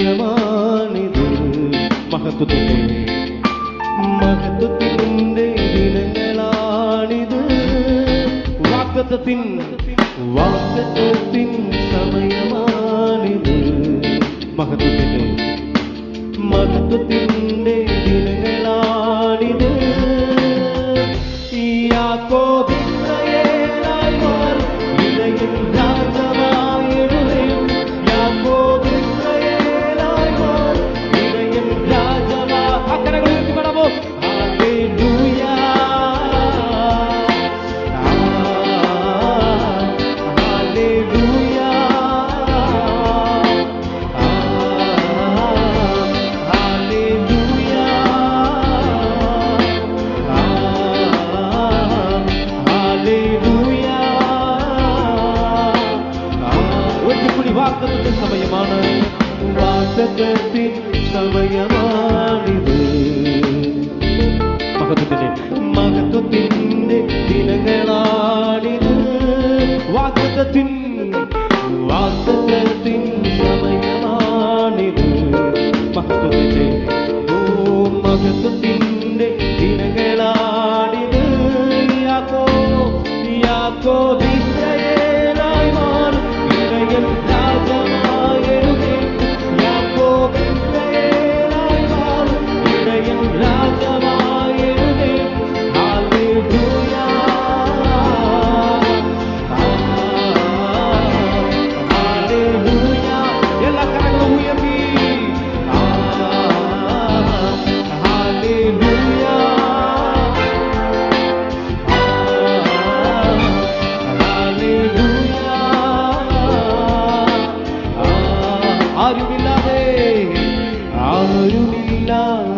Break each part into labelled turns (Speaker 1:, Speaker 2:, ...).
Speaker 1: നിത്യമാണിത് മഹത്വത്തിന്റെ മഹത്വത്തിന്റെ ദിനങ്ങളാണിത്. വാക്തത്വത്തിൻ വാക്തത്വത്തിൻ സമയമാണിത്. മഹത്വത്തിന്റെ മഹത്വത്തിന്റെ ദിനങ്ങളാണിത്. ഈ வாக்கத்தின் சமயமான வாக்கத்தின் சமயமானிது. மகத்துவத்திலே மகத்துவத்தின் தினங்களானிது. வாக்கத்தின் வாக்கத்தின் சமயமானிது. மகத்துவத்திலே ஓ மகத்துவ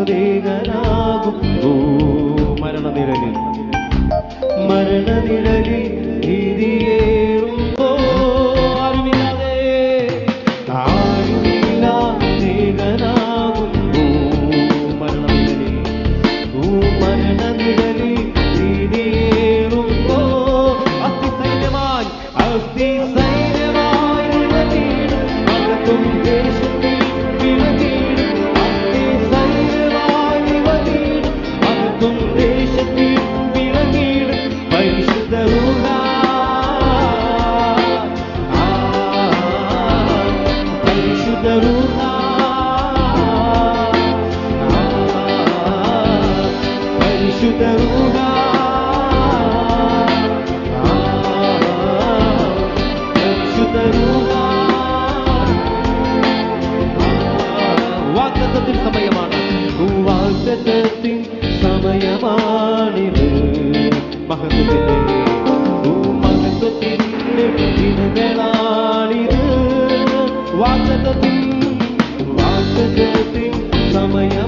Speaker 1: রে വാഗ്ദത്തത്തിൻ സമയമാണ് വാഗ്ദത്തത്തിൻ സമയമാണിത് മഹത്വത്തിന്റെ മഹത്വത്തിന്റെ ദിനങ്ങളാണിത് വാഗ്ദത്തത്തിൻ വാഗ്ദത്തത്തിൻ സമയം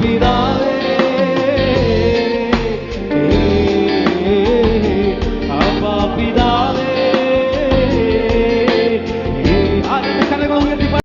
Speaker 1: Vida